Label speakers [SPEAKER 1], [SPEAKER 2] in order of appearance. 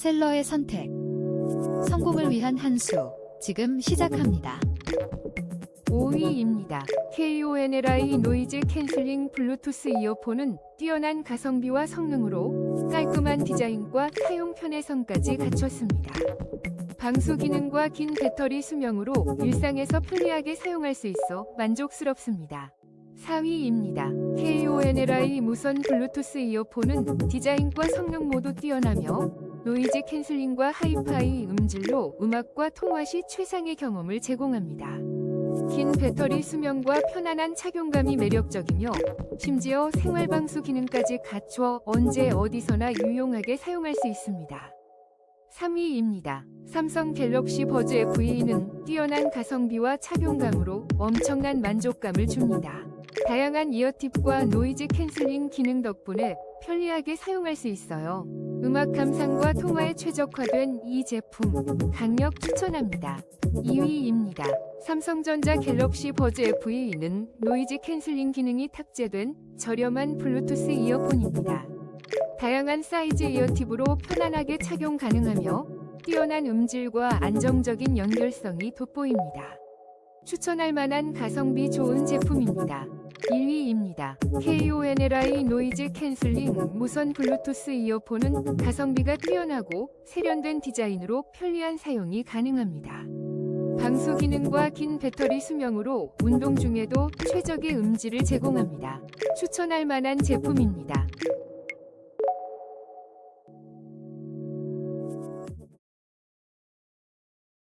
[SPEAKER 1] 셀러의 선택. 성공을 위한 한 수. 지금 시작합니다.
[SPEAKER 2] 5위입니다. KONLI 노이즈 캔슬링 블루투스 이어폰은 뛰어난 가성비와 성능으로 깔끔한 디자인과 사용 편의성까지 갖췄습니다. 방수 기능과 긴 배터리 수명으로 일상에서 편리하게 사용할 수 있어 만족스럽습니다. 4위입니다. KONLI 무선 블루투스 이어폰은 디자인과 성능 모두 뛰어나며 노이즈 캔슬링과 하이파이 음질로 음악과 통화 시 최상의 경험을 제공합니다. 긴 배터리 수명과 편안한 착용감이 매력적이며 심지어 생활방수 기능까지 갖춰 언제 어디서나 유용하게 사용할 수 있습니다. 3위입니다. 삼성 갤럭시 버즈 FE는 뛰어난 가성비와 착용감으로 엄청난 만족감을 줍니다. 다양한 이어팁과 노이즈 캔슬링 기능 덕분에 편리하게 사용할 수 있어요. 음악 감상과 통화에 최적화된 이 제품 강력 추천합니다. 2위입니다. 삼성전자 갤럭시 버즈 FE는 노이즈 캔슬링 기능이 탑재된 저렴한 블루투스 이어폰입니다. 다양한 사이즈 이어팁으로 편안하게 착용 가능하며 뛰어난 음질과 안정적인 연결성이 돋보입니다. 추천할 만한 가성비 좋은 제품입니다. 1위입니다. KONLI 노이즈 캔슬링 무선 블루투스 이어폰은 가성비가 뛰어나고 세련된 디자인으로 편리한 사용이 가능합니다. 방수 기능과 긴 배터리 수명으로 운동 중에도 최적의 음질을 제공합니다. 추천할 만한 제품입니다.